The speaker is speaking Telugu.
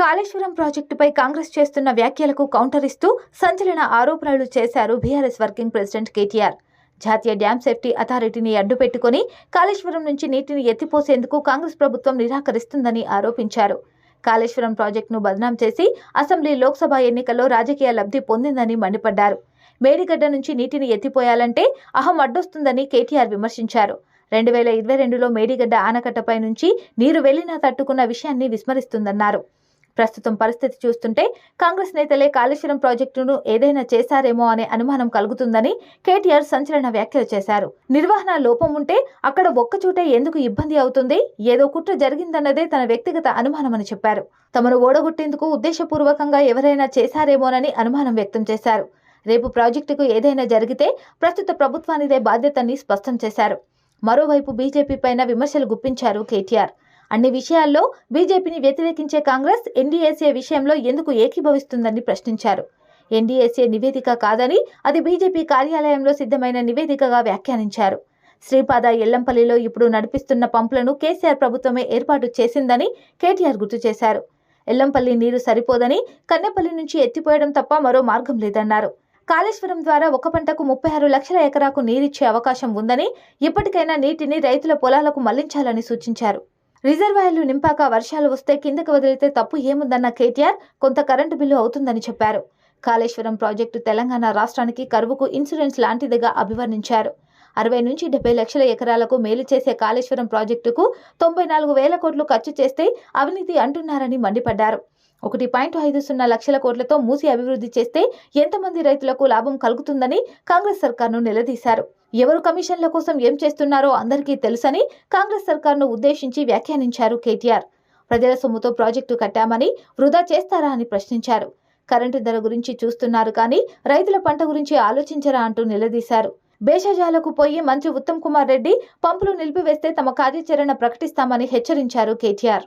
కాళేశ్వరం ప్రాజెక్టుపై కాంగ్రెస్ చేస్తున్న వ్యాఖ్యలకు కౌంటర్ ఇస్తూ సంచలన ఆరోపణలు చేశారు బీఆర్ఎస్ వర్కింగ్ ప్రెసిడెంట్ కేటీఆర్. జాతీయ డ్యామ్ సేఫ్టీ అథారిటీని అడ్డుపెట్టుకుని కాళేశ్వరం నుంచి నీటిని ఎత్తిపోసేందుకు కాంగ్రెస్ ప్రభుత్వం నిరాకరిస్తుందని ఆరోపించారు. కాళేశ్వరం ప్రాజెక్టును బదనాం చేసి అసెంబ్లీ లోక్సభ ఎన్నికల్లో రాజకీయ లబ్ధి పొందిందని మండిపడ్డారు. మేడిగడ్డ నుంచి నీటిని ఎత్తిపోయాలంటే అహం అడ్డొస్తుందని కేటీఆర్ విమర్శించారు. రెండు వేల ఇరవై రెండులో మేడిగడ్డ ఆనకట్టపై నుంచి నీరు వెళ్ళినా తట్టుకున్న విషయాన్ని విస్మరిస్తుందన్నారు. ప్రస్తుతం పరిస్థితి చూస్తుంటే కాంగ్రెస్ నేతలే కాళేశ్వరం ప్రాజెక్టును ఏదైనా చేశారేమో అనే అనుమానం కలుగుతుందని కేటీఆర్ సంచలన వ్యాఖ్యలు చేశారు. నిర్వహణ లోపం ఉంటే అక్కడ ఒక్కచోటే ఎందుకు ఇబ్బంది అవుతుంది? ఏదో కుట్ర జరిగిందన్నదే తన వ్యక్తిగత అనుమానమని చెప్పారు. తమను ఓడగొట్టేందుకు ఉద్దేశపూర్వకంగా ఎవరైనా చేశారేమోనని అనుమానం వ్యక్తం చేశారు. రేపు ప్రాజెక్టుకు ఏదైనా జరిగితే ప్రస్తుత ప్రభుత్వానిదే బాధ్యతని స్పష్టం చేశారు. మరోవైపు బీజేపీ పైన విమర్శలు గుప్పించారు కేటీఆర్. అన్ని విషయాల్లో బీజేపీని వ్యతిరేకించే కాంగ్రెస్ ఎన్డీఏసీ విషయంలో ఎందుకు ఏకీభవిస్తుందని ప్రశ్నించారు. ఎన్డీఏసీ నివేదిక కాదని అది బీజేపీ కార్యాలయంలో సిద్ధమైన నివేదికగా వ్యాఖ్యానించారు. శ్రీపాద ఎల్లంపల్లిలో ఇప్పుడు నడిపిస్తున్న పంపులను కేసీఆర్ ప్రభుత్వమే ఏర్పాటు చేసిందని కేటీఆర్ గుర్తు చేశారు. ఎల్లంపల్లి నీరు సరిపోదని కన్నెపల్లి నుంచి ఎత్తిపోయడం తప్ప మరో మార్గం లేదన్నారు. కాళేశ్వరం ద్వారా ఒక పంటకు ముప్పై ఆరు లక్షల ఎకరాకు నీరిచ్చే అవకాశం ఉందని ఇప్పటికైనా నీటిని రైతుల పొలాలకు మళ్ళించాలని సూచించారు. రిజర్వాయర్లు నింపాక వర్షాలు వస్తే కిందకు వదిలితే తప్పు ఏముందన్న కేటీఆర్ కొంత కరెంటు బిల్లు అవుతుందని చెప్పారు. కాళేశ్వరం ప్రాజెక్టు తెలంగాణ రాష్ట్రానికి కరువుకు ఇన్సూరెన్స్ లాంటిదిగా అభివర్ణించారు. అరవై నుంచి డెబ్బై లక్షల ఎకరాలకు మేలు చేసే కాళేశ్వరం ప్రాజెక్టుకు తొంభై నాలుగు వేల కోట్లు ఖర్చు చేస్తే అవినీతి అంటున్నారని మండిపడ్డారు. ఒకటి పాయింట్ ఐదు సున్నా లక్షల కోట్లతో మూసి అభివృద్ధి చేస్తే ఎంతమంది రైతులకు లాభం కలుగుతుందని కాంగ్రెస్ సర్కార్ను నిలదీశారు. ఎవరు కమిషన్ల కోసం ఏం చేస్తున్నారో అందరికీ తెలుసని కాంగ్రెస్ సర్కార్ను ఉద్దేశించి వ్యాఖ్యానించారు కేటీఆర్. ప్రజల సొమ్ముతో ప్రాజెక్టు కట్టామని వృధా చేస్తారా అని ప్రశ్నించారు. కరెంటు ధర గురించి చూస్తున్నారు కానీ రైతుల పంట గురించి ఆలోచించరా అంటూ నిలదీశారు. భేషజాలకు పోయి మంత్రి ఉత్తమ్ కుమార్ రెడ్డి పంపులు నిలిపివేస్తే తమ కార్యాచరణ ప్రకటిస్తామని హెచ్చరించారు కేటీఆర్.